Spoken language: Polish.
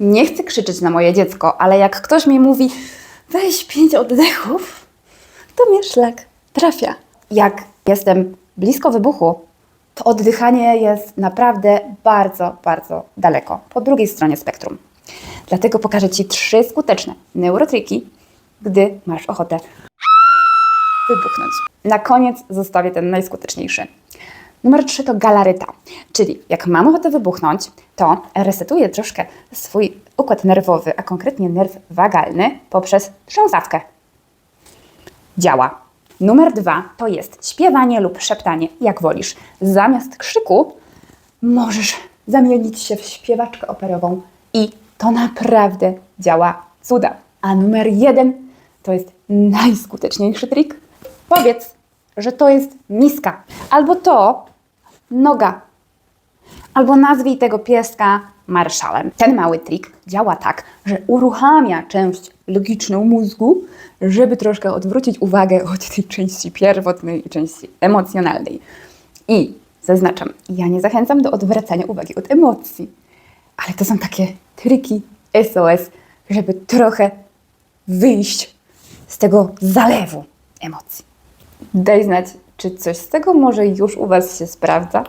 Nie chcę krzyczeć na moje dziecko, ale jak ktoś mi mówi, weź pięć oddechów, to mnie szlak trafia. Jak jestem blisko wybuchu, to oddychanie jest naprawdę bardzo, bardzo daleko, po drugiej stronie spektrum. Dlatego pokażę Ci trzy skuteczne neurotriki, gdy masz ochotę wybuchnąć. Na koniec zostawię ten najskuteczniejszy. Numer 3 to galaryta, czyli jak mam ochotę wybuchnąć, to resetuję troszkę swój układ nerwowy, a konkretnie nerw wagalny poprzez trząsawkę. Działa. Numer 2 to jest śpiewanie lub szeptanie, jak wolisz. Zamiast krzyku możesz zamienić się w śpiewaczkę operową i to naprawdę działa cuda. A numer jeden to jest najskuteczniejszy trik. Powiedz, że to jest miska, albo to noga, albo nazwij tego pieska marszalem. Ten mały trik działa tak, że uruchamia część logiczną mózgu, żeby troszkę odwrócić uwagę od tej części pierwotnej i części emocjonalnej. I zaznaczam, ja nie zachęcam do odwracania uwagi od emocji, ale to są takie triki SOS, żeby trochę wyjść z tego zalewu emocji. Daj znać, czy coś z tego może już u Was się sprawdza?